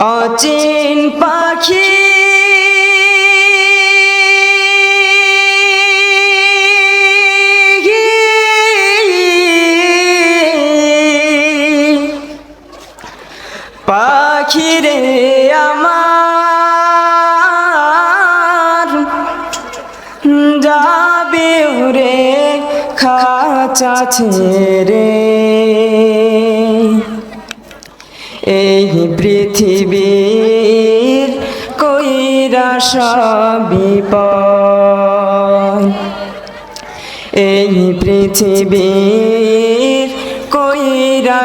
অচিন পাখি। পাখিরে আমার যাবে উরে খাঁচা ছেড়ে এই পৃথিবীর কইরা বিপদ। এই পৃথিবীর কইরা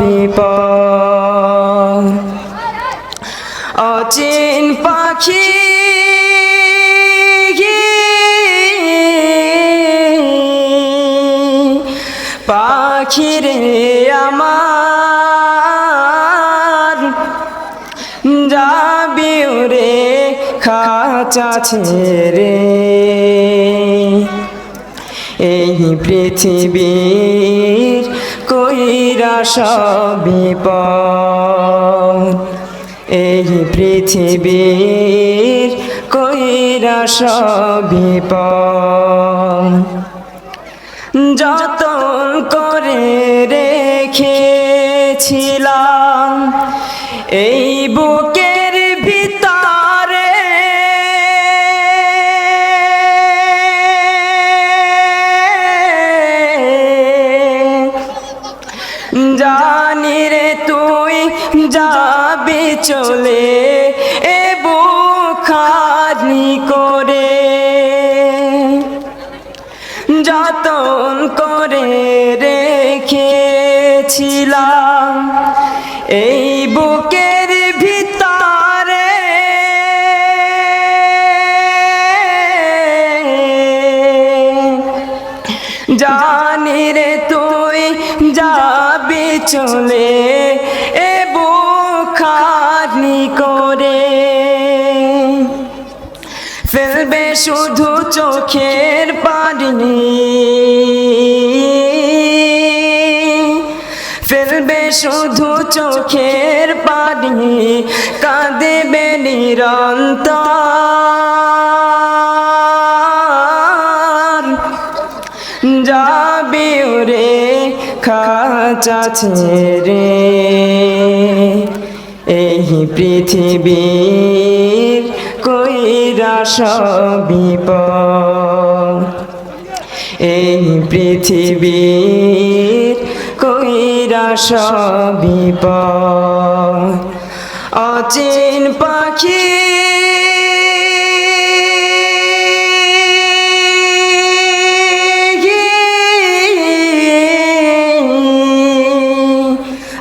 বিপদ। অচিন পাখি পাখিরে আমার যাবি রে খাঁচা ছেড়ে এই পৃথিবীর কইরা বিপদ। এই পৃথিবীর কইরা বিপদ। যতন করে রেখেছিলাম, এই বুকের জানি রে তুই যাবি চলে এ বুখানি করে। যতন করে রেখেছিলাম। জানি রে তুই যাবি চলে, এ বুখারি করে। ফেলবে শুধু চোখের পানি, ফেলবে শুধু চোখের পানি, কাঁদেবে নিরন্তর। যাবি রে খাঁচা ছেড়ে এই পৃথিবীর কইরা বিপদ। এই পৃথিবীর কইরা বিপদ। অচিন পাখি